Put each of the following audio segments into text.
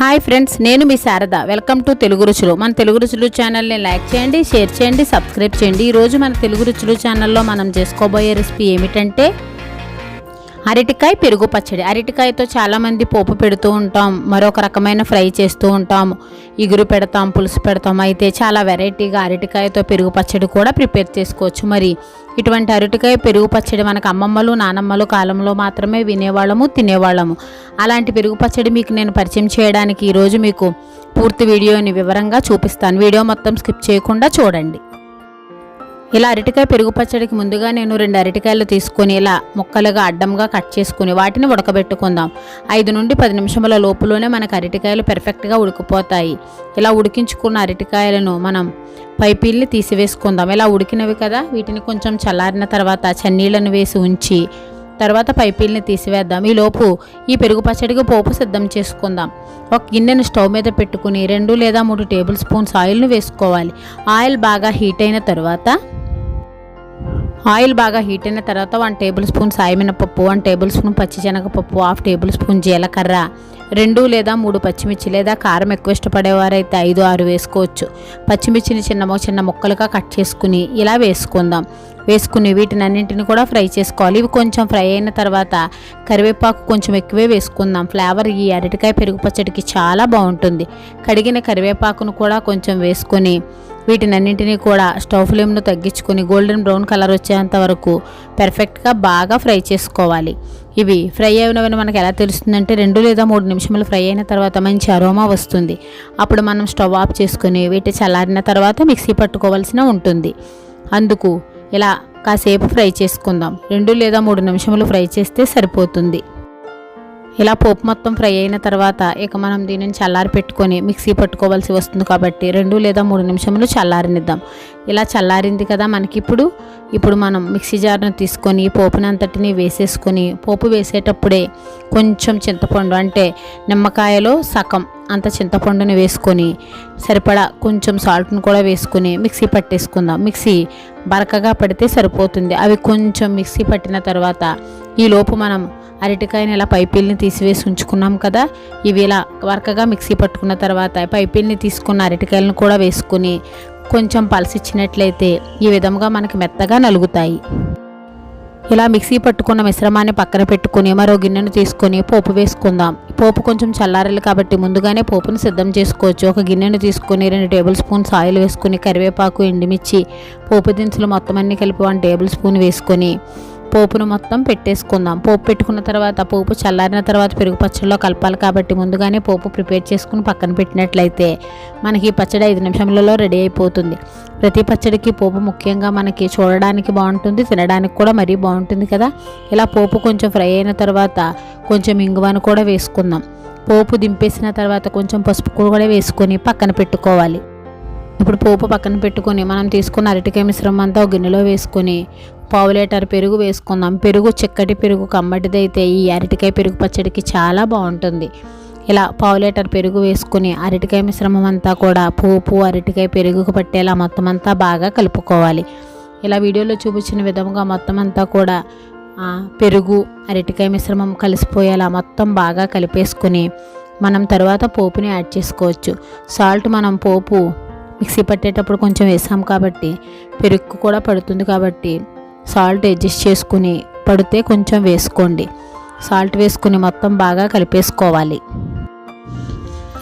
Hi friends నేను మీ Sharada. Welcome to Telugu రుచులు. మన తెలుగు రుచులు ఛానల్ని లైక్ చేయండి షేర్ చేయండి సబ్స్క్రైబ్ చేయండి. ఈరోజు మన తెలుగు రుచులు ఛానల్లో మనం చేసుకోబోయే రెసిపీ ఏమిటంటే అరటికాయ పెరుగు పచ్చడి. అరటికాయతో చాలామంది పోపు పెడుతూ ఉంటాం. మరొక రకమైన ఫ్రై చేస్తూ ఉంటాం. ఇగురు పెడతాం పులుసు పెడతాం. అయితే చాలా వెరైటీగా అరటికాయతో పెరుగు పచ్చడి కూడా ప్రిపేర్ చేసుకోవచ్చు మరి. ఇటువంటి అరటికాయ పెరుగు పచ్చడి మనకు అమ్మమ్మలు నానమ్మలు కాలంలో మాత్రమే వినేవాళ్ళము తినేవాళ్ళము. అలాంటి పెరుగు పచ్చడి మీకు నేను పరిచయం చేయడానికి ఈరోజు మీకు పూర్తి వీడియోని వివరంగా చూపిస్తాను. వీడియో మొత్తం స్కిప్ చేయకుండా చూడండి. ఇలా అరటికాయ పెరుగు పచ్చడికి ముందుగా నేను రెండు అరటికాయలు తీసుకొని ఇలా ముక్కలుగా అడ్డంగా కట్ చేసుకుని వాటిని ఉడకబెట్టుకుందాం. ఐదు నుండి పది నిమిషముల లోపులోనే మనకు అరటికాయలు పెర్ఫెక్ట్గా ఉడికిపోతాయి. ఇలా ఉడికించుకున్న అరటికాయలను మనం పైపీల్ని తీసివేసుకుందాం. ఇలా ఉడికినవి కదా వీటిని కొంచెం చల్లారిన తర్వాత చన్నీళ్ళను వేసి ఉంచి తర్వాత పైపీల్ని తీసివేద్దాం. ఈ లోపు ఈ పెరుగు పచ్చడికి పోపు సిద్ధం చేసుకుందాం. ఒక గిన్నెను స్టవ్ మీద పెట్టుకుని రెండు లేదా మూడు టేబుల్ స్పూన్స్ ఆయిల్ను వేసుకోవాలి. ఆయిల్ బాగా హీట్ అయిన తర్వాత ఆయిల్ బాగా హీట్ అయిన తర్వాత వన్ టేబుల్ స్పూన్ సాయమినపప్పు వన్ టేబుల్ స్పూన్ పచ్చిశనగపప్పు హాఫ్ టేబుల్ స్పూన్ జీలకర్ర. రెండు లేదా మూడు పచ్చిమిర్చి లేదా కారం ఎక్కువ ఇష్టపడేవారైతే ఐదు ఆరు వేసుకోవచ్చు. పచ్చిమిర్చిని చిన్న చిన్న ముక్కలుగా కట్ చేసుకుని ఇలా వేసుకుందాం. వేసుకుని వీటిని అన్నింటిని కూడా ఫ్రై చేసుకోవాలి. ఇవి కొంచెం ఫ్రై అయిన తర్వాత కరివేపాకు కొంచెం ఎక్కువే వేసుకుందాం. ఫ్లేవర్ ఈ అరటికాయ పెరుగు పచ్చడికి చాలా బాగుంటుంది. కడిగిన కరివేపాకును కూడా కొంచెం వేసుకొని వీటినన్నింటినీ కూడా స్టవ్ ఫ్లేమ్ను తగ్గించుకొని గోల్డెన్ బ్రౌన్ కలర్ వచ్చేంత వరకు పెర్ఫెక్ట్గా బాగా ఫ్రై చేసుకోవాలి. ఇవి ఫ్రై అయినవని మనకు ఎలా తెలుస్తుందంటే రెండు లేదా మూడు నిమిషములు ఫ్రై అయిన తర్వాత మంచి అరోమా వస్తుంది. అప్పుడు మనం స్టవ్ ఆఫ్ చేసుకుని వీటి చల్లారిన తర్వాత మిక్సీ పట్టుకోవాల్సిన ఉంటుంది. అందుకు ఇలా కాసేపు ఫ్రై చేసుకుందాం. రెండు లేదా మూడు నిమిషములు ఫ్రై చేస్తే సరిపోతుంది. ఇలా పోపు మొత్తం ఫ్రై అయిన తర్వాత ఇక మనం దీనిని చల్లారి పెట్టుకొని మిక్సీ పట్టుకోవాల్సి వస్తుంది కాబట్టి రెండు లేదా మూడు నిమిషములు చల్లారనిద్దాం. ఇలా చల్లారింది కదా మనకి ఇప్పుడు ఇప్పుడు మనం మిక్సీ జార్ను తీసుకొని పోపునంతటిని వేసేసుకొని పోపు వేసేటప్పుడే కొంచెం చింతపండు అంటే నిమ్మకాయలో సగం అంత చింతపండుని వేసుకొని సరిపడా కొంచెం సాల్ట్ను కూడా వేసుకొని మిక్సీ పట్టేసుకుందాం. మిక్సీ బరకగా పడితే సరిపోతుంది. అవి కొంచెం మిక్సీ పట్టిన తర్వాత ఈ లోపు మనం అరటికాయని ఇలా పైపీల్ని తీసివేసి ఉంచుకున్నాం కదా ఇవి ఇలా వరకగా మిక్సీ పట్టుకున్న తర్వాత పైపీల్ని తీసుకున్న అరటికాయలను కూడా వేసుకుని కొంచెం పలసిచ్చినట్లయితే ఈ విధంగా మనకి మెత్తగా నలుగుతాయి. ఇలా మిక్సీ పట్టుకున్న మిశ్రమాన్ని పక్కన పెట్టుకుని మరో గిన్నెను తీసుకొని పోపు వేసుకుందాం. పోపు కొంచెం చల్లారాలి కాబట్టి ముందుగానే పోపును సిద్ధం చేసుకోవచ్చు. ఒక గిన్నెను తీసుకొని రెండు టేబుల్ స్పూన్స్ ఆయిల్ వేసుకుని కరివేపాకు ఎండుమిర్చి పోపు దినుసులు మొత్తం అన్ని కలిపి వన్ టేబుల్ స్పూన్ వేసుకొని పోపును మొత్తం పెట్టేసుకుందాం. పోపు పెట్టుకున్న తర్వాత పోపు చల్లారిన తర్వాత పెరుగు పచ్చడిలో కలపాలి కాబట్టి ముందుగానే పోపు ప్రిపేర్ చేసుకుని పక్కన పెట్టినట్లయితే మనకి పచ్చడి ఐదు నిమిషములలో రెడీ అయిపోతుంది. ప్రతి పచ్చడికి పోపు ముఖ్యంగా మనకి చూడడానికి బాగుంటుంది తినడానికి కూడా మరీ బాగుంటుంది కదా. ఇలా పోపు కొంచెం ఫ్రై అయిన తర్వాత కొంచెం ఇంగువను కూడా వేసుకుందాం. పోపు దింపేసిన తర్వాత కొంచెం పసుపు కూడా వేసుకొని పక్కన పెట్టుకోవాలి. ఇప్పుడు పోపు పక్కన పెట్టుకొని మనం తీసుకున్న అరటికాయ మిశ్రమం అంతా ఒక గిన్నెలో వేసుకొని పావు లీటర్ పెరుగు వేసుకుందాం. పెరుగు చిక్కటి పెరుగు కమ్మటిదైతే ఈ అరటికాయ పెరుగు పచ్చడికి చాలా బాగుంటుంది. ఇలా పావు లీటర్ పెరుగు వేసుకుని అరటికాయ మిశ్రమం అంతా కూడా పోపు అరటికాయ పెరుగుకు పట్టేలా మొత్తం అంతా బాగా కలుపుకోవాలి. ఇలా వీడియోలో చూపించిన విధంగా మొత్తం అంతా కూడా పెరుగు అరటికాయ మిశ్రమం కలిసిపోయేలా మొత్తం బాగా కలిపేసుకుని మనం తర్వాత పోపుని యాడ్ చేసుకోవచ్చు. సాల్ట్ మనం పోపు మిక్సీ పట్టేటప్పుడు కొంచెం వేసాం కాబట్టి పెరుగు కూడా పడుతుంది కాబట్టి సాల్ట్ అడ్జస్ట్ చేసుకుని పడితే కొంచెం వేసుకోండి. సాల్ట్ వేసుకుని మొత్తం బాగా కలిపేసుకోవాలి.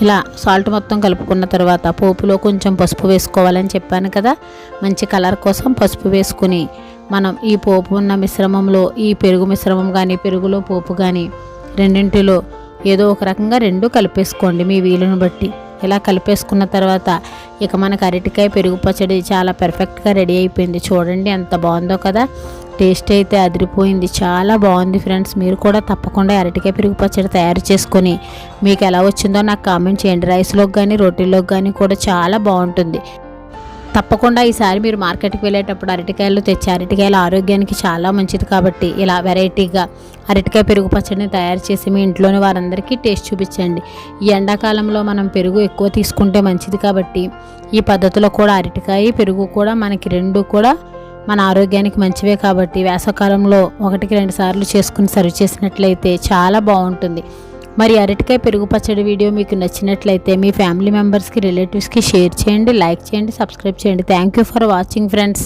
ఇలా సాల్ట్ మొత్తం కలుపుకున్న తర్వాత పోపులో కొంచెం పసుపు వేసుకోవాలని చెప్పాను కదా. మంచి కలర్ కోసం పసుపు వేసుకుని మనం ఈ పోపు ఉన్న మిశ్రమంలో ఈ పెరుగు మిశ్రమం కానీ పెరుగులో పోపు కానీ రెండింటిలో ఏదో ఒక రకంగా రెండు కలిపేసుకోండి మీ వీలును బట్టి. ఇలా కలిపేసుకున్న తర్వాత ఇక మనకు అరటికాయ పెరుగు పచ్చడి చాలా పర్ఫెక్ట్గా రెడీ అయిపోయింది. చూడండి ఎంత బాగుందో కదా. టేస్ట్ అయితే అదిరిపోయింది. చాలా బాగుంది ఫ్రెండ్స్ మీరు కూడా తప్పకుండా అరటికాయ పెరుగు పచ్చడి తయారు చేసుకొని మీకు ఎలా వచ్చిందో నాకు కామెంట్ చేయండి. రైస్లోకి కానీ రోటీలోకి కానీ కూడా చాలా బాగుంటుంది. తప్పకుండా ఈసారి మీరు మార్కెట్కి వెళ్ళేటప్పుడు అరటికాయలు తెచ్చి అరటికాయలు ఆరోగ్యానికి చాలా మంచిది కాబట్టి ఇలా వెరైటీగా అరటికాయ పెరుగు పచ్చడిని తయారు చేసి మీ ఇంట్లోని వారందరికీ టేస్ట్ చూపించండి. ఈ ఎండాకాలంలో మనం పెరుగు ఎక్కువ తీసుకుంటే మంచిది కాబట్టి ఈ పద్ధతిలో కూడా అరటికాయ పెరుగు కూడా మనకి రెండు కూడా మన ఆరోగ్యానికి మంచివే కాబట్టి వేసవకాలంలో ఒకటికి రెండు సార్లు చేసుకుని సర్వ్ చేసినట్లయితే చాలా బాగుంటుంది. మరి అరటికాయ పెరుగు పచ్చడి వీడియో మీకు నచ్చినట్లయితే మీ ఫ్యామిలీ మెంబర్స్కి రిలేటివ్స్కి షేర్ చేయండి లైక్ చేయండి సబ్స్క్రైబ్ చేయండి. Thank you for watching friends